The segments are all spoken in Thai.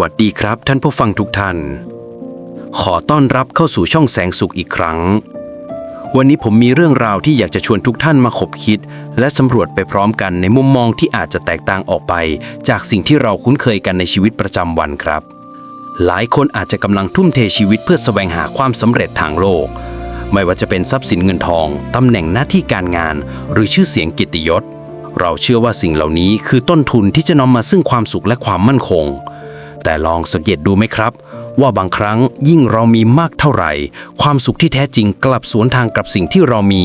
วัสดีครับท่านผู้ฟังทุกท่าน ขอต้อนรับเข้าสู่ช่องแสงสุขอีกครั้ง วันนี้ผมมีเรื่องราวที่อยากจะชวนทุกท่านมาขบคิด และสำรวจไปพร้อมกันในมุมมองที่อาจจะแตกต่างออกไป จากสิ่งที่เราคุ้นเคยกันในชีวิตประจำวันครับ หลายคนอาจจะกำลังทุ่มเทชีวิตเพื่อแสวงหาความสำเร็จทางโลก ไม่ว่าจะเป็นทรัพย์สินเงินทองตำแหน่งหน้าที่การงาน หรือชื่อเสียงกิตติยศเราเชื่อว่าสิ่งเหล่านี้คือต้นทุนที่จะนำมาซึ่งความสุขและความมั่นคง แต่ลองสังเกตดูไหมครับ ว่าบางครั้งยิ่งเรามีมากเท่าไหร่ ความสุขที่แท้จริงกลับสวนทางกับสิ่งที่เรามี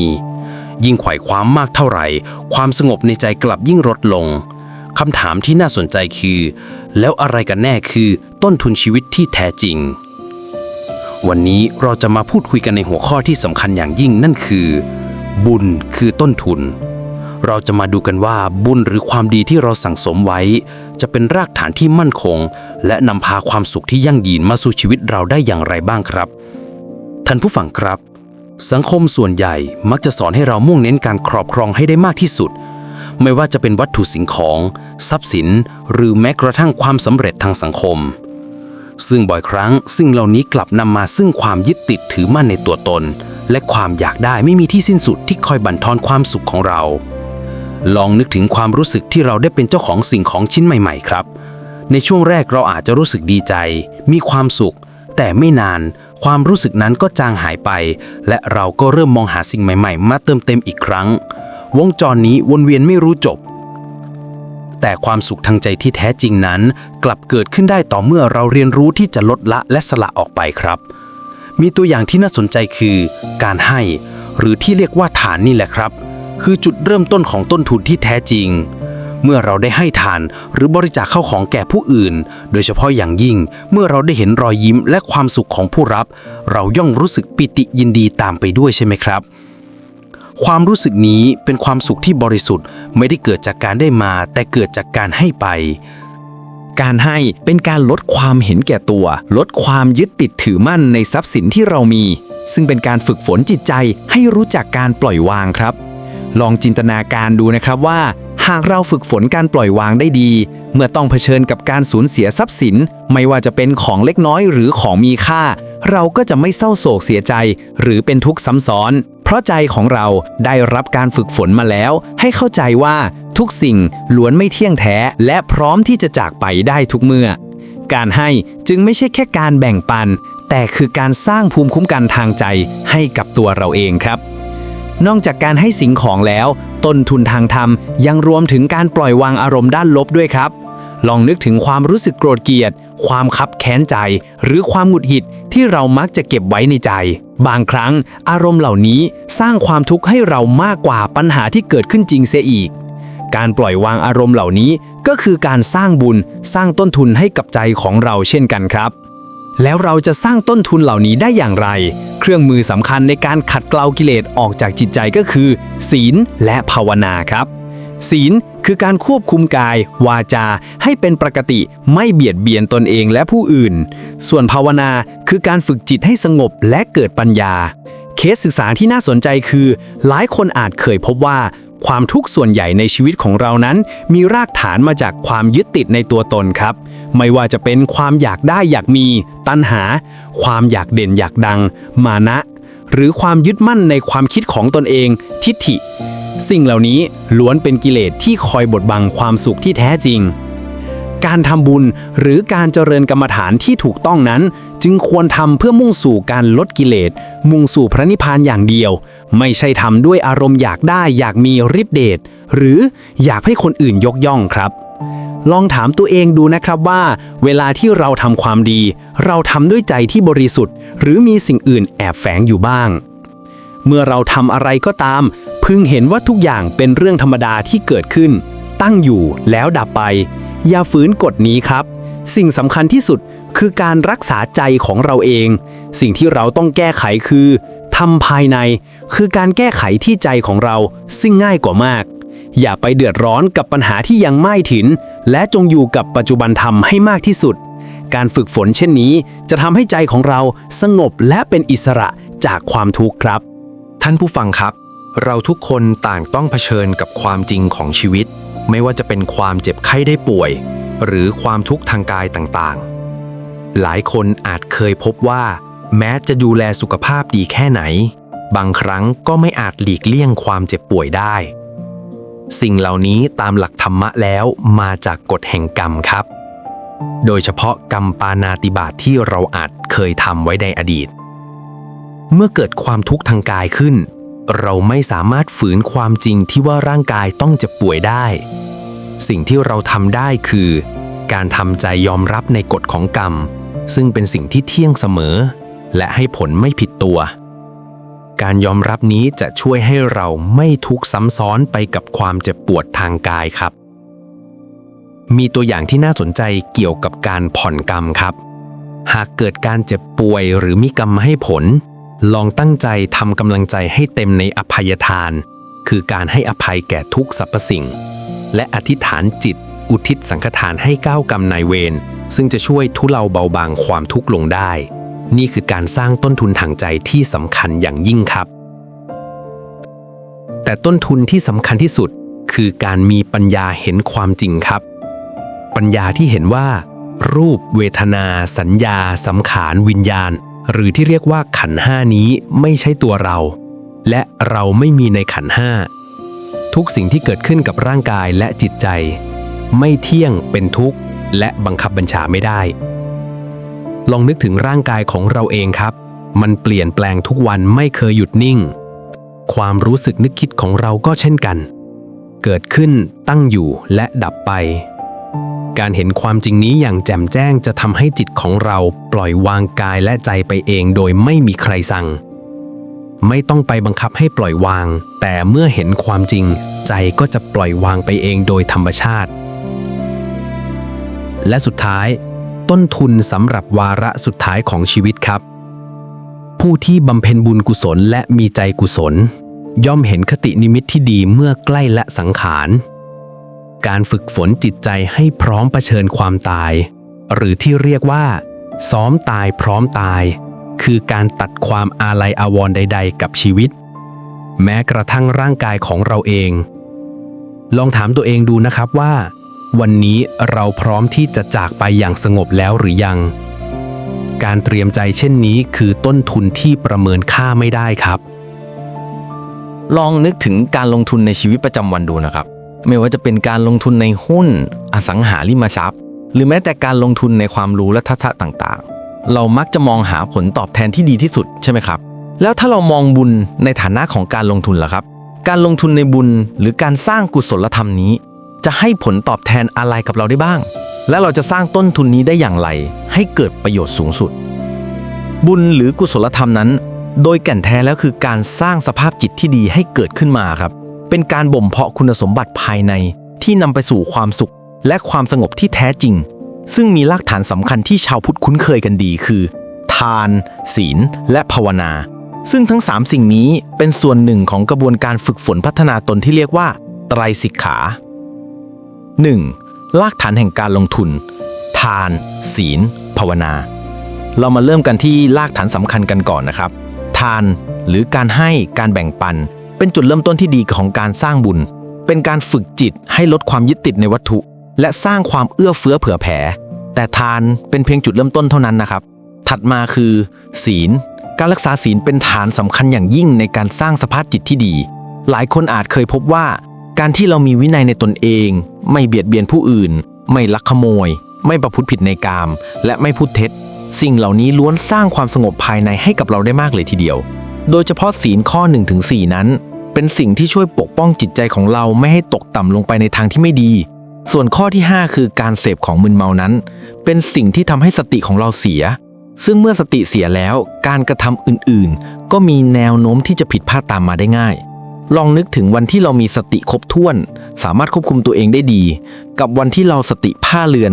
ยิ่งไขว่คว้ามมากเท่าไหร่ ความสงบในใจกลับยิ่งลดลงคำถามที่น่าสนใจคือ แล้วอะไรกันแน่คือ ต้นทุนชีวิตที่แท้จริง วันนี้เราจะมาพูดคุยกันในหัวข้อที่สำคัญอย่างยิ่งนั่นคือ บุญคือต้นทุน เราจะมาดูกันว่าบุญหรือความดีที่เราสั่งสมไว้ จะเป็นรากฐานที่มั่นคง และนำพาความสุขที่ยั่งยืนมาสู่ชีวิตเราได้อย่างไรบ้างครับ ท่านผู้ฟังครับ สังคมส่วนใหญ่มักจะสอนให้เรามุ่งเน้นการครอบครองให้ได้มากที่สุด ไม่ว่าจะเป็นวัตถุสิ่งของ ทรัพย์สิน หรือแม้กระทั่งความสำเร็จทางสังคม ซึ่งบ่อยครั้งสิ่งเหล่านี้กลับนำมาซึ่งความยึดติดถือมั่นในตัวตน และความอยากได้ไม่มีที่สิ้นสุดที่คอยบั่นทอนความสุขของเรา ลองนึกถึงความรู้สึกที่เราได้เป็นเจ้าของสิ่งของชิ้นใหม่ ๆ ครับ ในช่วงแรกเราอาจจะรู้สึกดีใจ มีความสุข แต่ไม่นาน ความรู้สึกนั้นก็จางหายไป และเราก็เริ่มมองหาสิ่งใหม่ๆ มาเติมเต็มอีกครั้ง วงจรนี้วนเวียนไม่รู้จบ แต่ความสุขทางใจที่แท้จริงนั้น กลับเกิดขึ้นได้ต่อเมื่อเราเรียนรู้ที่จะลดละและสละออกไปครับ มีตัวอย่างที่น่าสนใจคือ การให้ หรือที่เรียกว่าฐานนี่แหละครับ คือจุดเริ่มต้นของต้นทุนที่แท้จริง เมื่อเราได้ให้ทานหรือบริจาคเข้าของแก่ผู้อื่น โดยเฉพาะอย่างยิ่ง เมื่อเราได้เห็นรอยยิ้มและความสุขของผู้รับ เราย่อมรู้สึกปิติยินดีตามไปด้วยใช่ไหมครับความรู้สึกนี้เป็นความสุขที่บริสุทธิ์ไม่ได้เกิดจากการได้มาแต่เกิดจากการให้ไป การให้เป็นการลดความเห็นแก่ตัว ลดความยึดติดถือมั่นในทรัพย์สินที่เรามี ซึ่งเป็นการฝึกฝนจิตใจให้รู้จักการปล่อยวางครับ ลองจินตนาการดูนะครับว่า หากเราฝึกฝนการปล่อยวางได้ดี เมื่อต้องเผชิญกับการสูญเสียทรัพย์สิน ไม่ว่าจะเป็นของเล็กน้อยหรือของมีค่า เราก็จะไม่เศร้าโศกเสียใจ หรือเป็นทุกข์ซ้ำซ้อน เพราะใจของเราได้รับการฝึกฝนมาแล้ว ให้เข้าใจว่าทุกสิ่งล้วนไม่เที่ยงแท้ และพร้อมที่จะจากไปได้ทุกเมื่อ การให้จึงไม่ใช่แค่การแบ่งปัน แต่คือการสร้างภูมิคุ้มกันทางใจให้กับตัวเราเองครับ นอกจากการให้สิ่งของแล้ว ต้นทุนทางธรรมยังรวมถึงการปล่อยวางอารมณ์ด้านลบด้วยครับ ลองนึกถึงความรู้สึกโกรธเกลียด ความคับแค้นใจ หรือความหงุดหงิดที่เรามักจะเก็บไว้ในใจ บางครั้ง อารมณ์เหล่านี้สร้างความทุกข์ให้เรามากกว่าปัญหาที่เกิดขึ้นจริงเสียอีก การปล่อยวางอารมณ์เหล่านี้ก็คือการสร้างบุญสร้างต้นทุนให้กับใจของเราเช่นกันครับ แล้วเราจะสร้างต้นทุนเหล่านี้ได้อย่างไร เครื่องมือสำคัญในการขัดเกลากิเลสออกจากจิตใจก็คือ ศีลและภาวนาครับ ศีลคือการควบคุมกาย วาจา ให้เป็นปกติไม่เบียดเบียนตนเองและผู้อื่น ส่วนภาวนาคือการฝึกจิตให้สงบและเกิดปัญญา เคสศึกษาที่น่าสนใจคือ หลายคนอาจเคยพบว่า ความทุกข์ส่วนใหญ่ในชีวิตของเรานั้น มีรากฐานมาจากความยึดติดในตัวตนครับ ไม่ว่าจะเป็นความอยากได้อยากมี ตัณหา ความอยากเด่นอยากดัง มานะ หรือความยึดมั่นในความคิดของตนเอง ทิฏฐิ สิ่งเหล่านี้ล้วนเป็นกิเลสที่คอยบดบังความสุขที่แท้จริง การทำบุญหรือการเจริญกรรมฐานที่ถูกต้องนั้น จึงควรทำเพื่อมุ่งสู่การลดกิเลส มุ่งสู่พระนิพพานอย่างเดียว ไม่ใช่ทำด้วยอารมณ์อยากได้อยากมีฤทธิเดชหรืออยากให้คนอื่นยกย่องครับ ลองถามตัวเองดูนะครับว่า เวลาที่เราทำความดี เราทำด้วยใจที่บริสุทธิ์ หรือมีสิ่งอื่นแอบแฝงอยู่บ้าง เมื่อเราทำอะไรก็ตาม พึงเห็นว่าทุกอย่างเป็นเรื่องธรรมดาที่เกิดขึ้น ตั้งอยู่แล้วดับไป อย่าฝืนกฎนี้ครับ สิ่งสำคัญที่สุด คือการรักษาใจของเราเอง สิ่งที่เราต้องแก้ไขคือทำภายใน คือการแก้ไขที่ใจของเราซึ่งง่ายกว่ามาก อย่าไปเดือดร้อนกับปัญหาที่ยังไม่ถึง และจงอยู่กับปัจจุบันธรรมให้มากที่สุด การฝึกฝนเช่นนี้ จะทำให้ใจของเราสงบและเป็นอิสระจากความทุกข์ครับ ท่านผู้ฟังครับ เราทุกคนต่างต้องเผชิญกับความจริงของชีวิต ไม่ว่าจะเป็นความเจ็บไข้ได้ป่วย หรือความทุกข์ทางกายต่างๆ หลายคนอาจเคยพบว่า แม้จะดูแลสุขภาพดีแค่ไหน บางครั้งก็ไม่อาจหลีกเลี่ยงความเจ็บป่วยได้ สิ่งเหล่านี้ตามหลักธรรมะแล้วมาจากกฎแห่งกรรมครับ โดยเฉพาะกรรมปานาติบาตที่เราอาจเคยทำไว้ในอดีต เมื่อเกิดความทุกข์ทางกายขึ้น เราไม่สามารถฝืนความจริงที่ว่าร่างกายต้องเจ็บป่วยได้ สิ่งที่เราทำได้คือ การทำใจยอมรับในกฎของกรรม ซึ่งเป็นสิ่งที่เที่ยงเสมอ และให้ผลไม่ผิดตัว การยอมรับนี้จะช่วยให้เราไม่ทุกข์ซ้ำซ้อนไปกับความเจ็บปวดทางกายครับ มีตัวอย่างที่น่าสนใจเกี่ยวกับการผ่อนกรรมครับ หากเกิดการเจ็บป่วยหรือมีกรรมให้ผล ลองตั้งใจทำกำลังใจให้เต็มในอภัยทาน คือการให้อภัยแก่ทุกสรรพสิ่ง และอธิษฐานจิตอุทิศสังฆทานให้ก้าวกรรมนายเวร ซึ่งจะช่วยทุเลาเบาบางความทุกข์ลงได้ นี่คือการสร้างต้นทุนทางใจที่สำคัญอย่างยิ่งครับ แต่ต้นทุนที่สำคัญที่สุดคือการมีปัญญาเห็นความจริงครับ ปัญญาที่เห็นว่า รูป เวทนา สัญญาสังขารวิญญาณ หรือที่เรียกว่าขันห้านี้ไม่ใช่ตัวเรา และเราไม่มีในขันห้าทุกสิ่งที่เกิดขึ้นกับร่างกายและจิตใจ ไม่เที่ยงเป็นทุกข์ และบังคับบัญชาไม่ได้ ลองนึกถึงร่างกายของเราเองครับ มันเปลี่ยนแปลงทุกวันไม่เคยหยุดนิ่ง ความรู้สึกนึกคิดของเราก็เช่นกัน เกิดขึ้นตั้งอยู่และดับไป การเห็นความจริงนี้อย่างแจ่มแจ้งจะทำให้จิตของเราปล่อยวางกายและใจไปเองโดยไม่มีใครสั่ง ไม่ต้องไปบังคับให้ปล่อยวาง แต่เมื่อเห็นความจริง ใจก็จะปล่อยวางไปเองโดยธรรมชาติ และสุดท้าย ต้นทุนสำหรับวาระสุดท้ายของชีวิตครับ ผู้ที่บำเพ็ญบุญกุศลและมีใจกุศล ย่อมเห็นคตินิมิตที่ดีเมื่อใกล้ละสังขาร การฝึกฝนจิตใจให้พร้อมเผชิญความตาย หรือที่เรียกว่า ซ้อมตายพร้อมตาย คือการตัดความอาลัยอาวรณ์ใด ๆ กับชีวิต แม้กระทั่งร่างกายของเราเอง ลองถามตัวเองดูนะครับว่า วันนี้เราพร้อมที่จะจากไปอย่างสงบแล้วหรือยัง การเตรียมใจเช่นนี้คือต้นทุนที่ประเมินค่าไม่ได้ครับ ลองนึกถึงการลงทุนในชีวิตประจำวันดูนะครับ ไม่ว่าจะเป็นการลงทุนในหุ้น อสังหาริมทรัพย์ หรือแม้แต่การลงทุนในความรู้และทักษะต่างๆ เรามักจะมองหาผลตอบแทนที่ดีที่สุดใช่ไหมครับ แล้วถ้าเรามองบุญในฐานะของการลงทุนล่ะครับ การลงทุนในบุญหรือการสร้างกุศลธรรมนี้ จะให้ผลตอบแทนอะไรกับเราได้บ้าง และเราจะสร้างต้นทุนนี้ได้อย่างไร ให้เกิดประโยชน์สูงสุด บุญหรือกุศลธรรมนั้น โดยแก่นแท้แล้วคือการสร้างสภาพจิตที่ดีให้เกิดขึ้นมาครับ เป็นการบ่มเพาะคุณสมบัติภายในที่นำไปสู่ความสุข และความสงบที่แท้จริง ซึ่งมีรากฐานสำคัญที่ชาวพุทธคุ้นเคยกันดีคือ ทาน ศีล และภาวนา ซึ่งทั้ง 3 สิ่งนี้เป็นส่วนหนึ่งของกระบวนการฝึกฝนพัฒนาตนที่เรียกว่า ไตรสิกขา 1. รากฐานแห่งการลงทุน ทาน ศีล ภาวนา เรามาเริ่มกันที่รากฐานสำคัญกันก่อนนะครับ ทานหรือการให้การแบ่งปัน เป็นจุดเริ่มต้นที่ดีของการสร้างบุญ เป็นการฝึกจิตให้ลดความยึดติดในวัตถุ และสร้างความเอื้อเฟื้อเผื่อแผ่ แต่ทานเป็นเพียงจุดเริ่มต้นเท่านั้นนะครับ ถัดมาคือ ศีล การรักษาศีลเป็นฐานสำคัญอย่างยิ่งในการสร้างสภาพจิตที่ดี หลายคนอาจเคยพบว่า การที่เรามีวินัยในตนเอง ไม่เบียดเบียนผู้อื่น ไม่ลักขโมย ไม่ประพฤติผิดในกาม และไม่พูดเท็จ สิ่งเหล่านี้ล้วนสร้างความสงบภายในให้กับเราได้มากเลยทีเดียว โดยเฉพาะศีลข้อ1-4นั้น เป็นสิ่งที่ช่วยปกป้องจิตใจของเราไม่ให้ตกต่ำลงไปในทางที่ไม่ดี ส่วนข้อที่ 5 คือการเสพของมึนเมานั้น เป็นสิ่งที่ทำให้สติของเราเสีย ซึ่งเมื่อสติเสียแล้ว การกระทำอื่นๆ ก็มีแนวโน้มที่จะผิดพลาดตามมาได้ง่าย ลองนึกถึงวันที่เรามีสติครบถ้วน สามารถควบคุมตัวเองได้ดี กับวันที่เราสติผ้าเลือน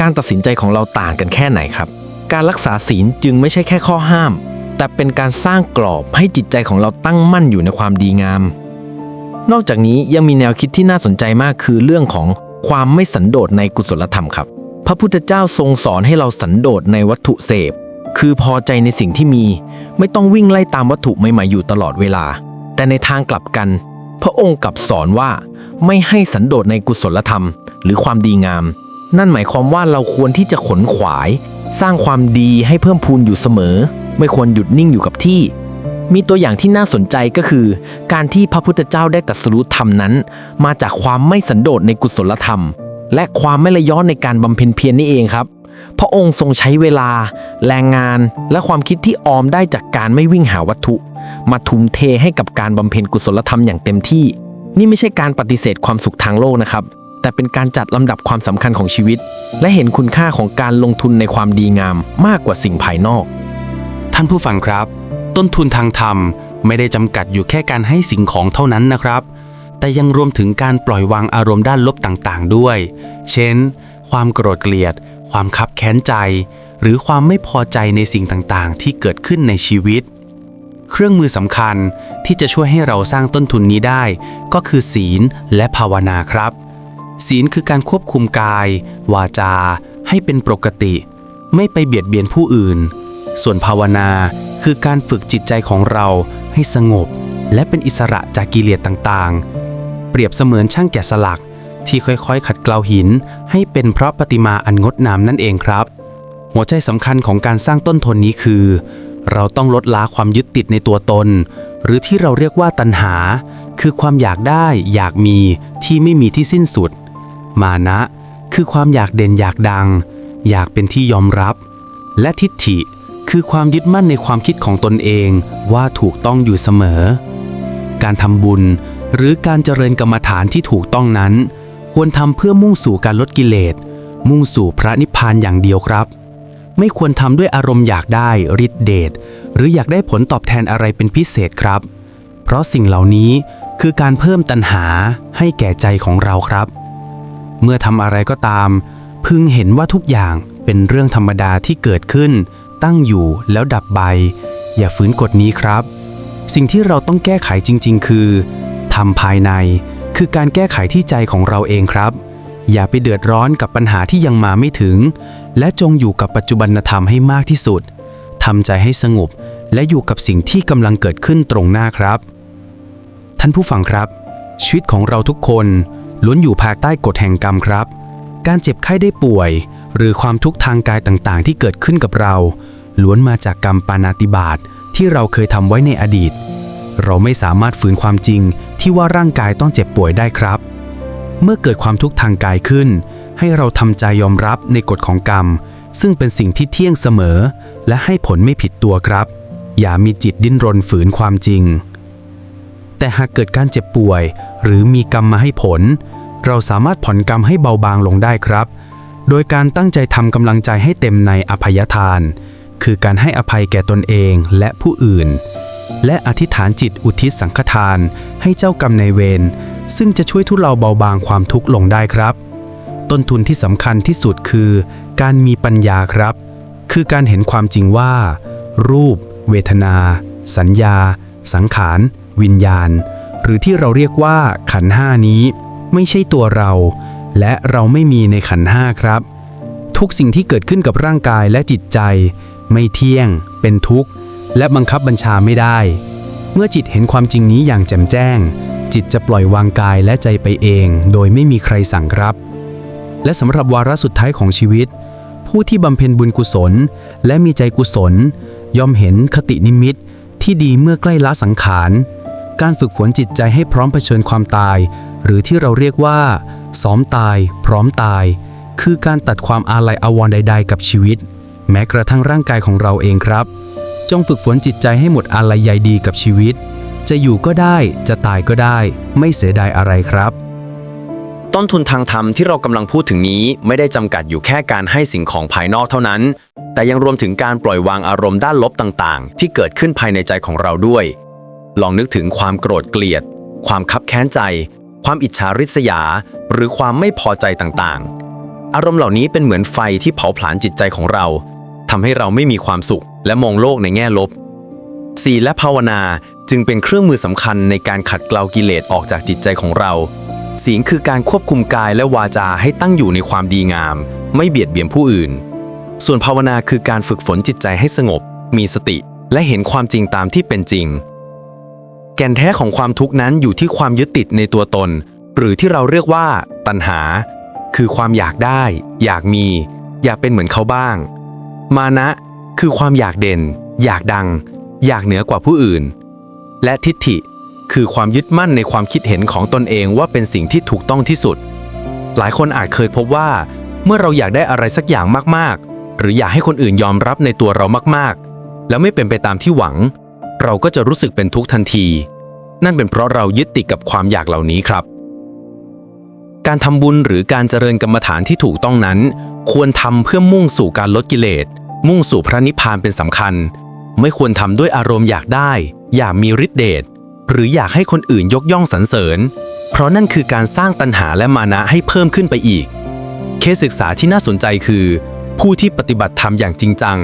การตัดสินใจของเราต่างกันแค่ไหนครับ การรักษาศีลจึงไม่ใช่แค่ข้อห้าม แต่เป็นการสร้างกรอบให้จิตใจของเราตั้งมั่นอยู่ในความดีงาม นอกจากนี้ยังมีแนวคิดที่น่าสนใจมากคือเรื่องของความไม่สันโดษในกุศลธรรมครับ พระพุทธเจ้าทรงสอนให้เราสันโดษในวัตถุเสพ คือพอใจในสิ่งที่มี ไม่ต้องวิ่งไล่ตามวัตถุใหม่ๆอยู่ตลอดเวลา แต่ในทางกลับกัน พระองค์กลับสอนว่าไม่ให้สันโดษในกุศลธรรม หรือความดีงาม นั่นหมายความว่าเราควรที่จะขนขวาย สร้างความดีให้เพิ่มพูนอยู่เสมอ ไม่ควรหยุดนิ่งอยู่กับที่ มีตัวอย่างที่น่าสนใจก็คือ การที่พระพุทธเจ้าได้ตรัสรู้ธรรมนั้น มาจากความไม่สันโดษในกุศลธรรม และความไม่ละย้อนในการบำเพ็ญเพียรนี่เองครับ พระองค์ทรงใช้เวลา แรงงานและความคิดที่ออมได้จากการไม่วิ่งหาวัตถุ มาทุ่มเทให้กับการบำเพ็ญกุศลธรรมอย่างเต็มที่ นี่ไม่ใช่การปฏิเสธความสุขทางโลกนะครับ แต่เป็นการจัดลำดับความสำคัญของชีวิต และเห็นคุณค่าของการลงทุนในความดีงามมากกว่าสิ่งภายนอก ท่านผู้ฟังครับ ต้นทุนทางธรรมไม่ได้จำกัดอยู่แค่การให้สิ่งของเท่านั้นนะครับ แต่ยังรวมถึงการปล่อยวางอารมณ์ด้านลบต่างๆ ด้วย เช่น ความโกรธเกลียด ความคับแค้นใจ หรือความไม่พอใจในสิ่งต่างๆ ที่เกิดขึ้นในชีวิต เครื่องมือสำคัญที่จะช่วยให้เราสร้างต้นทุนนี้ได้ ก็คือศีลและภาวนาครับ ศีลคือการควบคุมกาย วาจา ให้เป็นปกติ ไม่ไปเบียดเบียนผู้อื่น ส่วนภาวนาคือการฝึกจิตใจของเราให้สงบ และเป็นอิสระจากกิเลสต่างๆ เปรียบเสมือนช่างแกะสลัก ที่ค่อยๆ ขัดเกลาหิน ให้เป็นเพราะประติมาอันงดงามนั่นเองครับ หัวใจสำคัญของการสร้างต้นทนนี้คือ เราต้องลดละความยึดติดในตัวตน หรือที่เราเรียกว่าตัณหา คือความอยากได้อยากมีที่ไม่มีที่สิ้นสุด มานะ คือความอยากเด่นอยากดัง อยากเป็นที่ยอมรับ และทิฏฐิคือความยึดมั่นในความคิดของตนเองว่าถูกต้องอยู่เสมอ การทำบุญหรือการเจริญกรรมฐานที่ถูกต้องนั้น ควรทำเพื่อมุ่งสู่การลดกิเลส มุ่งสู่พระนิพพานอย่างเดียวครับ ไม่ควรทำด้วยอารมณ์อยากได้ฤทธิเดชหรืออยากได้ผลตอบแทนอะไรเป็นพิเศษครับ เพราะสิ่งเหล่านี้คือการเพิ่มตัณหาให้แก่ใจของเราครับ เมื่อทำอะไรก็ตาม พึงเห็นว่าทุกอย่างเป็นเรื่องธรรมดาที่เกิดขึ้น ตั้งอยู่แล้วดับไป อย่าฝืนกฎนี้ครับ สิ่งที่เราต้องแก้ไขจริง ๆ คือทำภายใน คือการแก้ไขที่ใจของเราเองครับ อย่าไปเดือดร้อนกับปัญหาที่ยังมาไม่ถึง และจงอยู่กับปัจจุบันธรรมให้มากที่สุดทำใจให้สงบและอยู่กับสิ่งที่กำลังเกิดขึ้นตรงหน้าครับ ท่านผู้ฟังครับ ชีวิตของเราทุกคนล้วนอยู่ภายใต้กฎแห่งกรรมครับ การเจ็บไข้ได้ป่วย หรือความทุกข์ทางกายต่างๆ ที่เกิดขึ้นกับเรา ล้วนมาจากกรรมปานาติบาตที่เราเคยทำไว้ในอดีต เราไม่สามารถฝืนความจริงที่ว่าร่างกายต้องเจ็บป่วยได้ครับ เมื่อเกิดความทุกข์ทางกายขึ้น ให้เราทำใจยอมรับในกฎของกรรม ซึ่งเป็นสิ่งที่เที่ยงเสมอ และให้ผลไม่ผิดตัวครับ อย่ามีจิตดิ้นรนฝืนความจริง แต่หากเกิดการเจ็บป่วย หรือมีกรรมมาให้ผล เราสามารถผ่อนกรรมให้เบาบางลงได้ครับ โดยการตั้งใจทำกำลังใจให้เต็มในอภัยทาน คือการให้อภัยแก่ตนเองและผู้อื่น และอธิษฐานจิตอุทิศสังฆทานให้เจ้ากรรมในายเวรซึ่งจะช่วยทุเลาเบาบางความทุกข์ลงได้ครับ ต้นทุนที่สำคัญที่สุดคือ การมีปัญญาครับ คือการเห็นความจริงว่า รูป เวทนา สัญญา สังขาร วิญญาณ หรือที่เราเรียกว่าขันห้านี้ ไม่ใช่ตัวเรา และเราไม่มีในขันห้าครับ ทุกสิ่งที่เกิดขึ้นกับร่างกายและจิตใจ ไม่เที่ยง เป็นทุกข์ และบังคับบัญชาไม่ได้ เมื่อจิตเห็นความจริงนี้อย่างแจ่มแจ้ง จิตจะปล่อยวางกายและใจไปเอง โดยไม่มีใครสั่งครับ และสำหรับวาระสุดท้ายของชีวิต ผู้ที่บำเพ็ญบุญกุศล และมีใจกุศล ย่อมเห็นคตินิมิตที่ดีเมื่อใกล้ละสังขาร การฝึกฝนจิตใจให้พร้อมเผชิญความตาย หรือที่เราเรียกว่า ซ้อมตาย พร้อมตาย คือการตัดความอาลัยอาวรณ์ใด ๆ กับชีวิต แม้กระทั่งร่างกายของเราเองครับ จงฝึกฝนจิตใจให้หมดอาลัยใยดีกับชีวิต จะอยู่ก็ได้จะตายก็ได้ ไม่เสียดายอะไรครับ ต้นทุนทางธรรมที่เรากำลังพูดถึงนี้ ไม่ได้จำกัดอยู่แค่การให้สิ่งของภายนอกเท่านั้น แต่ยังรวมถึงการปล่อยวางอารมณ์ด้านลบต่างๆ ที่เกิดขึ้นภายในใจของเราด้วย ลองนึกถึงความโกรธเกลียด ความคับแค้นใจ ความอิจฉาริษยา หรือความไม่พอใจต่างๆ อารมณ์เหล่านี้เป็นเหมือนไฟที่เผาผลาญจิตใจของเรา ทำให้เราไม่มีความสุข และมองโลกในแง่ลบศีลและภาวนาจึงเป็นเครื่องมือสำคัญในการขัดเกลากิเลสออกจากจิตใจของเรา ศีลคือการควบคุมกายและวาจาให้ตั้งอยู่ในความดีงาม ไม่เบียดเบียนผู้อื่น ส่วนภาวนาคือการฝึกฝนจิตใจให้สงบ มีสติ และเห็นความจริงตามที่เป็นจริง แก่นแท้ของความทุกข์นั้นอยู่ที่ความยึดติดในตัวตน หรือที่เราเรียกว่า ตัณหา คือความอยากได้ อยากมี อยากเป็นเหมือนเขาบ้าง มานะคือความอยากเด่น อยากดัง อยากเหนือกว่าผู้อื่น และทิฏฐิคือความยึดมั่นในความคิดเห็นของตนเองว่าเป็นสิ่งที่ถูกต้องที่สุด หลายคนอาจเคยพบว่า เมื่อเราอยากได้อะไรสักอย่างมากๆ หรืออยากให้คนอื่นยอมรับในตัวเรามากๆ แล้วไม่เป็นไปตามที่หวัง เราก็จะรู้สึกเป็นทุกข์ทันที นั่นเป็นเพราะเรายึดติดกับความอยากเหล่านี้ครับ การทำบุญหรือการเจริญกรรมฐานที่ถูกต้องนั้น ควรทำเพื่อมุ่งสู่การลดกิเลส มุ่งสู่พระนิพพานเป็นสำคัญ ไม่ควรทำด้วยอารมณ์อยากได้ อยากมีฤทธิเดชหรืออยากให้คนอื่นยกย่องสรรเสริญ เพราะนั่นคือการสร้างตัณหาและมานะให้เพิ่มขึ้นไปอีก เคสศึกษาที่น่าสนใจคือ ผู้ที่ปฏิบัติธรรมอย่างจริงจัง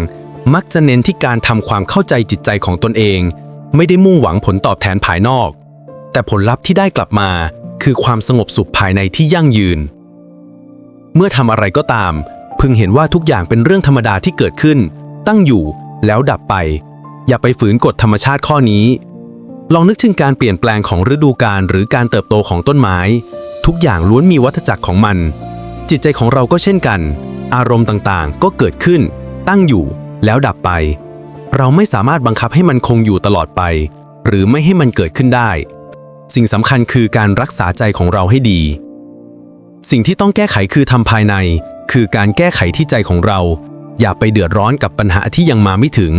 มักจะเน้นที่การทำความเข้าใจจิตใจของตนเอง ไม่ได้มุ่งหวังผลตอบแทนภายนอก แต่ผลลัพธ์ที่ได้กลับมา คือความสงบสุขภายในที่ยั่งยืน เมื่อทำอะไรก็ตาม พึงเห็นว่าทุกอย่างเป็นเรื่องธรรมดาที่เกิดขึ้น ตั้งอยู่แล้วดับไป อย่าไปฝืนกฎธรรมชาติข้อนี้ ลองนึกถึงการเปลี่ยนแปลงของฤดูกาลหรือการเติบโตของต้นไม้ ทุกอย่างล้วนมีวัฏจักรของมัน จิตใจของเราก็เช่นกัน อารมณ์ต่างๆ ก็เกิดขึ้น ตั้งอยู่แล้วดับไป เราไม่สามารถบังคับให้มันคงอยู่ตลอดไป หรือไม่ให้มันเกิดขึ้นได้ สิ่งสำคัญคือการรักษาใจของเราให้ดี สิ่งที่ต้องแก้ไขคือทำภายใน คือการแก้ไขที่ใจของเรา อย่าไปเดือดร้อนกับปัญหาที่ยังมาไม่ถึง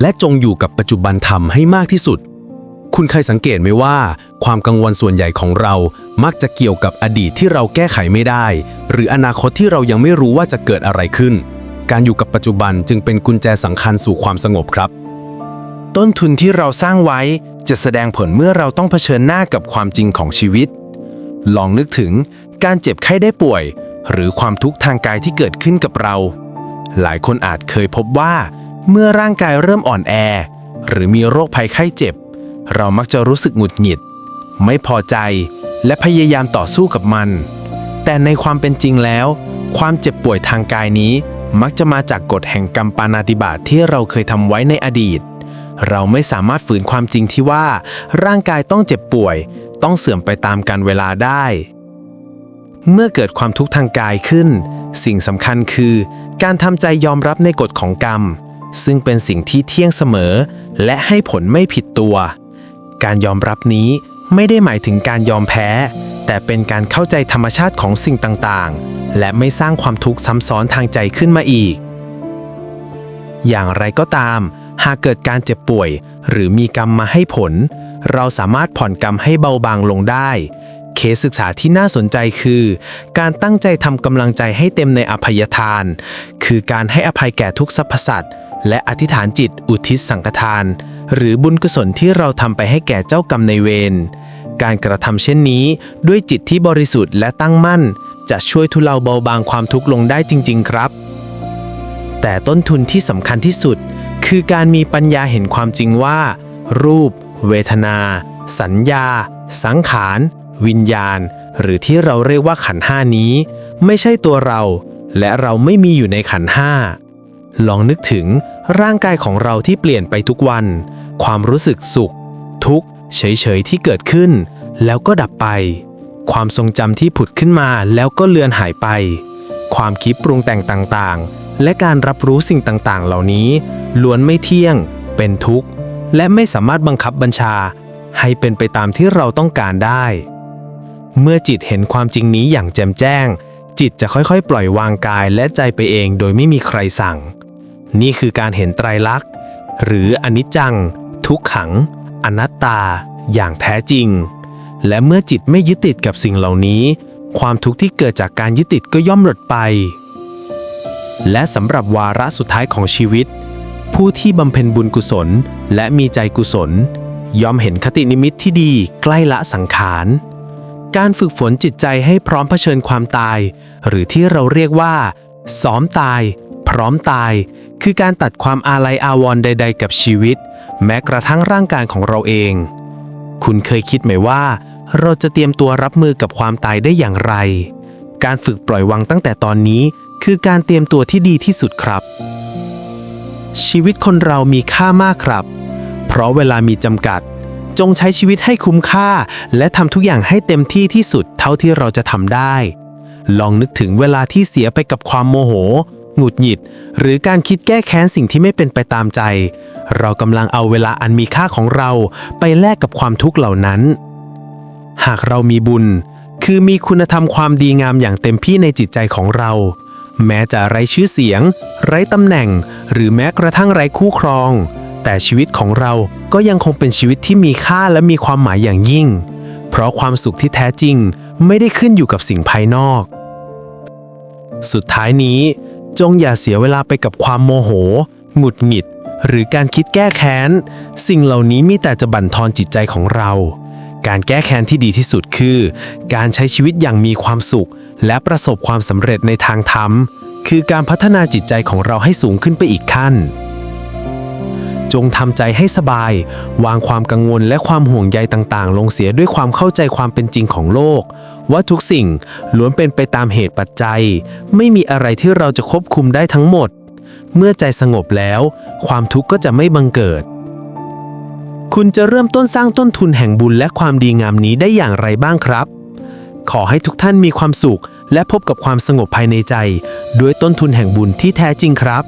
และจงอยู่กับปัจจุบันธรรมให้มากที่สุด คุณเคยสังเกตไหมว่า ความกังวลส่วนใหญ่ของเรา มักจะเกี่ยวกับอดีตที่เราแก้ไขไม่ได้ หรืออนาคตที่เรายังไม่รู้ว่าจะเกิดอะไรขึ้น การอยู่กับปัจจุบันจึงเป็นกุญแจสำคัญสู่ความสงบครับ ต้นทุนที่เราสร้างไว้จะแสดงผลเมื่อเราต้องเผชิญหน้ากับความจริงของชีวิต ลองนึกถึงการเจ็บไข้ได้ป่วย หรือความทุกข์ทางกายที่เกิดขึ้นกับเรา หลายคนอาจเคยพบว่า เมื่อร่างกายเริ่มอ่อนแอ หรือมีโรคภัยไข้เจ็บ เรามักจะรู้สึกหงุดหงิด ไม่พอใจและพยายามต่อสู้กับมัน แต่ในความเป็นจริงแล้ว ความเจ็บป่วยทางกายนี้มักจะมาจากกฎแห่งกรรมปานาติบาตที่เราเคยทำไว้ในอดีต เราไม่สามารถฝืนความจริงที่ว่า ร่างกายต้องเจ็บป่วย ต้องเสื่อมไปตามกาลเวลาได้ เมื่อเกิดความทุกข์ทางกายขึ้น สิ่งสำคัญคือ การทำใจยอมรับในกฎของกรรม ซึ่งเป็นสิ่งที่เที่ยงเสมอ และให้ผลไม่ผิดตัว การยอมรับนี้ไม่ได้หมายถึงการยอมแพ้ แต่เป็นการเข้าใจธรรมชาติของสิ่งต่างๆ และไม่สร้างความทุกข์ซ้ำซ้อนทางใจขึ้นมาอีก อย่างไรก็ตาม หากเกิดการเจ็บป่วย หรือมีกรรมมาให้ผล เราสามารถผ่อนกรรมให้เบาบางลงได้ เคสศึกษาที่น่าสนใจคือ การตั้งใจทำกำลังใจให้เต็มในอภัยทาน คือการให้อภัยแก่ทุกสรรพสัตว์และอธิษฐานจิตอุทิศสังฆทาน หรือบุญกุศลที่เราทำไปให้แก่เจ้ากรรมในเวรการกระทำเช่นนี้ด้วยจิตที่บริสุทธิ์และตั้งมั่น จะช่วยทุเลาเบาบางความทุกข์ลงได้จริง ๆ ครับ แต่ต้นทุนที่สำคัญที่สุด คือการมีปัญญาเห็นความจริงว่า รูป เวทนา สัญญา สังขาร วิญญาณ หรือที่เราเรียกว่าขันห้านี้ ไม่ใช่ตัวเรา และเราไม่มีอยู่ในขันห้าลองนึกถึงร่างกายของเราที่เปลี่ยนไปทุกวัน ความรู้สึกสุข ทุกข์ เฉยๆ ที่เกิดขึ้น แล้วก็ดับไป ความทรงจำที่ผุดขึ้นมาแล้วก็เลือนหายไป ความคิดปรุงแต่งต่างๆ และการรับรู้สิ่งต่างๆ เหล่านี้ ล้วนไม่เที่ยง เป็นทุกข์ และไม่สามารถบังคับบัญชา ให้เป็นไปตามที่เราต้องการได้ เมื่อจิตเห็นความจริงนี้อย่างแจ่มแจ้ง จิตจะค่อยๆ ปล่อยวางกายและใจไปเองโดยไม่มีใครสั่ง นี่คือการเห็นไตรลักษณ์ หรืออนิจจัง ทุกขัง อนัตตา อย่างแท้จริง และเมื่อจิตไม่ยึดติดกับสิ่งเหล่านี้ ความทุกข์ที่เกิดจากการยึดติดก็ย่อมหมดไป และสำหรับวาระสุดท้ายของชีวิต ผู้ที่บำเพ็ญบุญกุศล และมีใจกุศล ย่อมเห็นคตินิมิตที่ดีใกล้ละสังขาร การฝึกฝนจิตใจให้พร้อมเผชิญความตาย หรือที่เราเรียกว่า ซ้อมตาย พร้อมตาย คือการตัดความอาลัยอาวรณ์ใด ๆ กับชีวิต แม้กระทั่งร่างกายของเราเอง คุณเคยคิดไหมว่า เราจะเตรียมตัวรับมือกับความตายได้อย่างไร การฝึกปล่อยวางตั้งแต่ตอนนี้ คือการเตรียมตัวที่ดีที่สุดครับ ชีวิตคนเรามีค่ามากครับ เพราะเวลามีจำกัด จงใช้ชีวิตให้คุ้มค่า และทำทุกอย่างให้เต็มที่ที่สุดเท่าที่เราจะทำได้ ลองนึกถึงเวลาที่เสียไปกับความโมโห หงุดหงิด หรือการคิดแก้แค้นสิ่งที่ไม่เป็นไปตามใจ เรากำลังเอาเวลาอันมีค่าของเราไปแลกกับความทุกข์เหล่านั้น หากเรามีบุญ คือมีคุณธรรมความดีงามอย่างเต็มที่ในจิตใจของเราแม้จะไร้ชื่อเสียง ไร้ตำแหน่ง หรือแม้กระทั่งไร้คู่ครอง แต่ชีวิตของเราก็ยังคงเป็นชีวิตที่มีค่าและมีความหมายอย่างยิ่ง เพราะความสุขที่แท้จริงไม่ได้ขึ้นอยู่กับสิ่งภายนอก สุดท้ายนี้ จงอย่าเสียเวลาไปกับความโมโห หงุดหงิด หรือการคิดแก้แค้น สิ่งเหล่านี้มีแต่จะบั่นทอนจิตใจของเรา การแก้แค้นที่ดีที่สุดคือ การใช้ชีวิตอย่างมีความสุข และประสบความสำเร็จในทางธรรม คือการพัฒนาจิตใจของเราให้สูงขึ้นไปอีกขั้น จงทำใจให้สบาย วางความกังวลและความห่วงใยต่างๆ ลงเสียด้วยความเข้าใจความเป็นจริงของโลก ว่าทุกสิ่งล้วนเป็นไปตามเหตุปัจจัย ไม่มีอะไรที่เราจะควบคุมได้ทั้งหมด เมื่อใจสงบแล้ว ความทุกข์ก็จะไม่บังเกิด คุณจะเริ่มต้นสร้างต้นทุนแห่งบุญและความดีงามนี้ได้อย่างไรบ้างครับ ขอให้ทุกท่านมีความสุข และพบกับความสงบภายในใจ ด้วยต้นทุนแห่งบุญที่แท้จริงครับ